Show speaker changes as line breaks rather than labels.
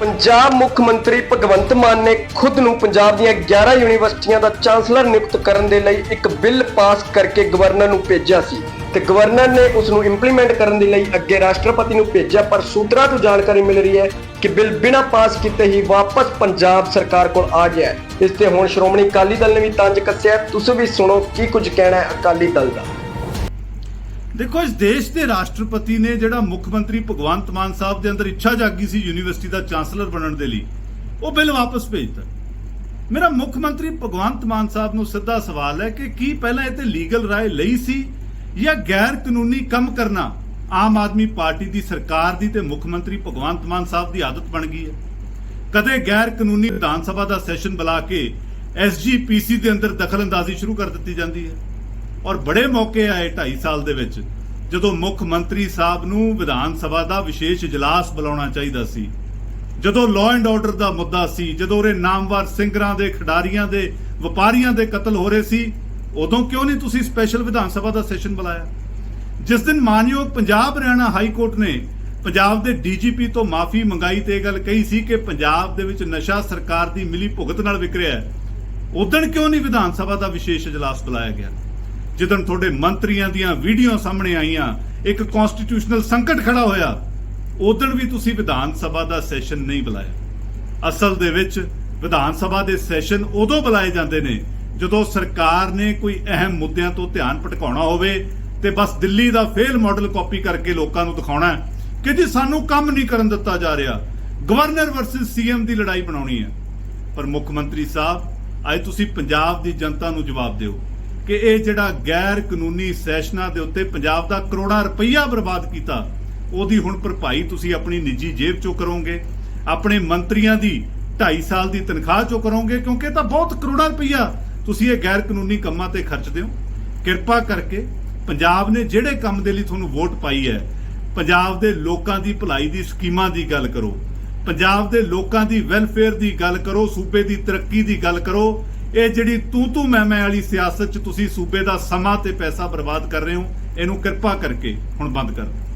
ਪੰਜਾਬ ਮੁੱਖ ਮੰਤਰੀ ਭਗਵੰਤ ਮਾਨ ਨੇ ਖੁਦ ਨੂੰ ਪੰਜਾਬ ਦੀਆਂ 11 ਯੂਨੀਵਰਸਿਟੀਆਂ ਦਾ ਚਾਂਸਲਰ ਨਿਯੁਕਤ ਕਰਨ ਦੇ ਲਈ ਇੱਕ ਬਿੱਲ ਪਾਸ ਕਰਕੇ ਗਵਰਨਰ ਨੂੰ ਭੇਜਿਆ ਸੀ ਤੇ ਗਵਰਨਰ ਨੇ ਉਸ ਨੂੰ ਇੰਪਲੀਮੈਂਟ ਕਰਨ ਦੇ ਲਈ ਅੱਗੇ ਰਾਸ਼ਟਰਪਤੀ ਨੂੰ ਭੇਜਿਆ, ਪਰ ਸੂਤਰਾਂ ਤੋਂ ਜਾਣਕਾਰੀ ਮਿਲ ਰਹੀ ਹੈ ਕਿ ਬਿੱਲ ਬਿਨਾਂ ਪਾਸ ਕੀਤੇ ਹੀ ਵਾਪਸ ਪੰਜਾਬ ਸਰਕਾਰ ਕੋਲ ਆ ਗਿਆ ਇਸ ਤੇ ਹੁਣ ਸ਼੍ਰੋਮਣੀ ਅਕਾਲੀ ਦਲ ਨੇ ਵੀ ਤੰਜ ਕੱਸਿਆ ਤੁਸੀਂ ਵੀ ਸੁਣੋ ਕੀ ਕੁਝ ਕਹਿਣਾ ਹੈ ਅਕਾਲੀ ਦਲ ਦਾ।
ਦੇਖੋ, ਇਸ ਦੇਸ਼ ਦੇ ਰਾਸ਼ਟਰਪਤੀ ਨੇ ਜਿਹੜਾ ਮੁੱਖ ਮੰਤਰੀ ਭਗਵੰਤ ਮਾਨ ਸਾਹਿਬ ਦੇ ਅੰਦਰ ਇੱਛਾ ਜਾਗੀ ਸੀ ਯੂਨੀਵਰਸਿਟੀ ਦਾ ਚਾਂਸਲਰ ਬਣਨ ਦੇ ਲਈ, ਉਹ ਬਿੱਲ ਵਾਪਸ ਭੇਜਤਾ ਮੇਰਾ ਮੁੱਖ ਮੰਤਰੀ ਭਗਵੰਤ ਮਾਨ ਸਾਹਿਬ ਨੂੰ ਸਿੱਧਾ ਸਵਾਲ ਹੈ ਕਿ ਕੀ ਪਹਿਲਾਂ ਇਹ ਤੇ ਲੀਗਲ ਰਾਏ ਲਈ ਸੀ ਜਾਂ ਗੈਰ ਕਾਨੂੰਨੀ ਕੰਮ ਕਰਨਾ ਆਮ ਆਦਮੀ ਪਾਰਟੀ ਦੀ ਸਰਕਾਰ ਦੀ ਤੇ ਮੁੱਖ ਮੰਤਰੀ ਭਗਵੰਤ ਮਾਨ ਸਾਹਿਬ ਦੀ ਆਦਤ ਬਣ ਗਈ ਹੈ? ਕਦੇ ਗੈਰ ਕਾਨੂੰਨੀ ਵਿਧਾਨ ਸਭਾ ਦਾ ਸੈਸ਼ਨ ਬੁਲਾ ਕੇ ਐਸਜੀਪੀਸੀ ਦੇ ਅੰਦਰ ਦਖਲ ਅੰਦਾਜ਼ੀ ਸ਼ੁਰੂ ਕਰ ਦਿੱਤੀ ਜਾਂਦੀ ਹੈ? ਔਰ ਬੜੇ ਮੌਕੇ ਆਏ 2.5 ਸਾਲ ਦੇ ਵਿੱਚ, ਜਦੋਂ ਮੁੱਖ ਮੰਤਰੀ ਸਾਹਿਬ ਨੂੰ ਵਿਧਾਨ ਸਭਾ ਦਾ ਵਿਸ਼ੇਸ਼ ਇਜਲਾਸ ਬੁਲਾਉਣਾ ਚਾਹੀਦਾ ਸੀ। ਜਦੋਂ ਲਾਅ ਐਂਡ ਆਰਡਰ ਦਾ ਮੁੱਦਾ ਸੀ, ਜਦੋਂ ਉਹਰੇ ਨਾਮਵਰ ਸਿੰਗਰਾਂ ਦੇ, ਖਿਡਾਰੀਆਂ ਦੇ, ਵਪਾਰੀਆਂ ਦੇ ਕਤਲ ਹੋ ਰਹੇ ਸੀ, ਉਦੋਂ ਕਿਉਂ ਨਹੀਂ ਤੁਸੀਂ ਸਪੈਸ਼ਲ ਵਿਧਾਨ ਸਭਾ ਦਾ ਸੈਸ਼ਨ ਬੁਲਾਇਆ? ਜਿਸ ਦਿਨ ਮਾਨਯੋਗ ਪੰਜਾਬ ਹਰਿਆਣਾ ਹਾਈ ਕੋਰਟ ਨੇ ਪੰਜਾਬ ਦੇ ਡੀਜੀਪੀ ਤੋਂ ਮਾਫੀ ਮੰਗਾਈ ਤੇ ਇਹ ਗੱਲ ਕਹੀ ਸੀ ਕਿ ਪੰਜਾਬ ਦੇ ਵਿੱਚ ਨਸ਼ਾ ਸਰਕਾਰ ਦੀ ਮਿਲੀ ਭੁਗਤ ਨਾਲ ਵਿਕ ਰਿਹਾ ਹੈ ਉਦੋਂ ਕਿਉਂ ਨਹੀਂ ਵਿਧਾਨ ਸਭਾ ਦਾ ਵਿਸ਼ੇਸ਼ ਇਜਲਾਸ ਬੁਲਾਇਆ ਗਿਆ? ਜਦੋਂ ਤੁਹਾਡੇ ਮੰਤਰੀਆਂ ਦੀਆਂ ਵੀਡੀਓ ਸਾਹਮਣੇ ਆਈਆਂ, ਇੱਕ ਕਨਸਟੀਟਿਊਸ਼ਨਲ ਸੰਕਟ ਖੜਾ ਹੋਇਆ ਉਦੋਂ ਵੀ ਤੁਸੀਂ ਵਿਧਾਨ ਸਭਾ ਦਾ ਸੈਸ਼ਨ ਨਹੀਂ ਬੁਲਾਇਆ। ਅਸਲ ਦੇ ਵਿੱਚ ਵਿਧਾਨ ਸਭਾ ਦੇ ਸੈਸ਼ਨ ਉਦੋਂ ਬੁਲਾਏ ਜਾਂਦੇ ਨੇ ਜਦੋਂ ਸਰਕਾਰ ਨੇ ਕੋਈ ਅਹਿਮ ਮੁੱਦਿਆਂ ਤੋਂ ਧਿਆਨ ਭਟਕਾਉਣਾ ਹੋਵੇ ਤੇ ਬਸ ਦਿੱਲੀ ਦਾ ਫੇਲ ਮਾਡਲ ਕਾਪੀ ਕਰਕੇ ਲੋਕਾਂ ਨੂੰ ਦਿਖਾਉਣਾ ਕਿ ਜੀ ਸਾਨੂੰ ਕੰਮ ਨਹੀਂ ਕਰਨ ਦਿੱਤਾ ਜਾ ਰਿਹਾ। ਗਵਰਨਰ ਵਰਸਸ ਸੀਐਮ ਦੀ ਲੜਾਈ ਬਣਾਉਣੀ ਹੈ। ਪਰ ਮੁੱਖ ਮੰਤਰੀ ਸਾਹਿਬ, ਅੱਜ ਤੁਸੀਂ ਪੰਜਾਬ ਦੀ ਜਨਤਾ ਨੂੰ ਜਵਾਬ ਦਿਓ। ਕਿ ਇਹ ਜਿਹੜਾ ਗੈਰ ਕਾਨੂੰਨੀ ਸੈਸ਼ਨਾਂ ਦੇ ਉੱਤੇ ਪੰਜਾਬ ਦਾ ਕਰੋੜਾਂ ਰੁਪਈਆ ਬਰਬਾਦ ਕੀਤਾ, ਉਹਦੀ ਹੁਣ ਭਰਪਾਈ ਤੁਸੀਂ ਆਪਣੀ ਨਿੱਜੀ ਜੇਬ ਚੋਂ ਕਰੋਗੇ, ਆਪਣੇ ਮੰਤਰੀਆਂ ਦੀ 2.5 ਸਾਲ ਦੀ ਤਨਖਾਹ ਚੋਂ ਕਰੋਗੇ, ਕਿਉਂਕਿ ਇਹ ਤਾਂ ਬਹੁਤ ਕਰੋੜਾਂ ਰੁਪਈਆ ਤੁਸੀਂ ਇਹ ਗੈਰ ਕਾਨੂੰਨੀ ਕੰਮਾਂ ਤੇ ਖਰਚਦੇ ਹੋ ਕਿਰਪਾ ਕਰਕੇ ਪੰਜਾਬ ਨੇ ਜਿਹੜੇ ਕੰਮ ਦੇ ਲਈ ਤੁਹਾਨੂੰ ਵੋਟ ਪਾਈ ਹੈ, ਪੰਜਾਬ ਦੇ ਲੋਕਾਂ ਦੀ ਭਲਾਈ ਦੀ ਸਕੀਮਾਂ ਦੀ ਗੱਲ ਕਰੋ, ਪੰਜਾਬ ਦੇ ਲੋਕਾਂ ਦੀ ਵੈਲਫੇਅਰ ਦੀ ਗੱਲ ਕਰੋ, ਸੂਬੇ ਦੀ ਤਰੱਕੀ ਦੀ ਗੱਲ ਕਰੋ ਇਹ ਜਿਹੜੀ ਤੂੰ ਤੂੰ ਮੈਂ ਮੈਂ ਵਾਲੀ ਸਿਆਸਤ 'ਚ ਤੁਸੀਂ ਸੂਬੇ ਦਾ ਸਮਾਂ ਤੇ ਪੈਸਾ ਬਰਬਾਦ ਕਰ ਰਹੇ ਹੋ, ਇਹਨੂੰ ਕਿਰਪਾ ਕਰਕੇ ਹੁਣ ਬੰਦ ਕਰ। ਦਿਓ